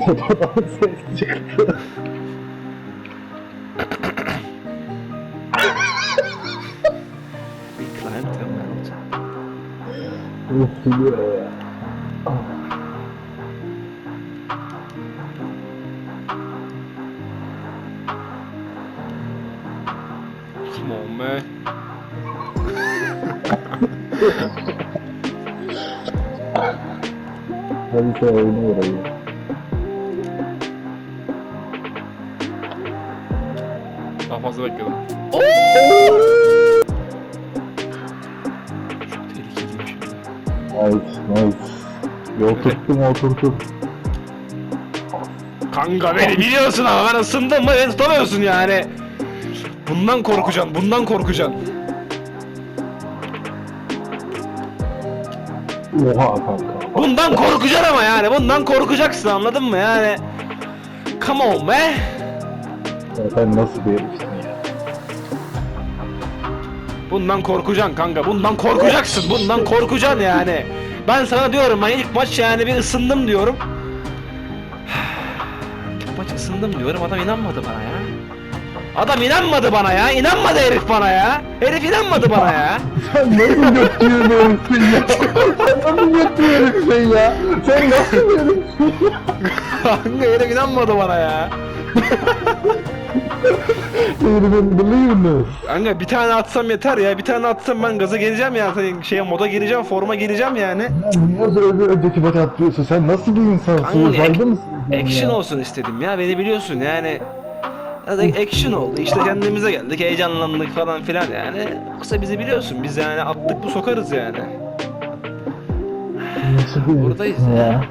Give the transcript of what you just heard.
Odadan ses çıktı. Bir client terminal chat. Üflüyor ya. Come on man. Hadi sen Daha fazla bekledim. Çok tehlikeliyim şimdi. Nice nice. Tuttum oturttum. Kanka beni biliyorsun ama ben ısındım mı beni tutamıyorsun yani. Bundan korkacaksın, bundan korkacaksın. Oha kanka. Bundan korkacaksın ama yani, bundan korkacaksın anladın mı yani? Come on be. Sen nasıl bir? Bundan korkacaksın kanka, bundan korkacaksın, bundan korkacaksın yani. Ben sana diyorum ben ilk maç yani bir ısındım diyorum. İlk maç ısındım diyorum adam inanmadı bana ya. Adam inanmadı bana ya, inanmadı herif bana ya. Herif inanmadı bana ya. Sen nasıl götürüyor bir herifsin ya? Sen nasıl götürüyor bir herifsin ya? Sen nasıl ya? Kanka herif inanmadı bana ya. Believe Kanka bir tane atsam yeter ya. Bir tane atsam ben gaza geleceğim ya. Şeye moda gireceğim, forma gireceğim yani. Ya niye böyle önceki maç atlıyorsun? Sen nasıl bir insansın? Uzaylı mısın? Action ya? olsun istedim ya. Beni biliyorsun yani. Hadi action oldu. İşte kendimize geldik, heyecanlandık falan filan yani. Yoksa bizi biliyorsun. Biz yani attık bu sokarız yani. Nasıl Buradayız ya?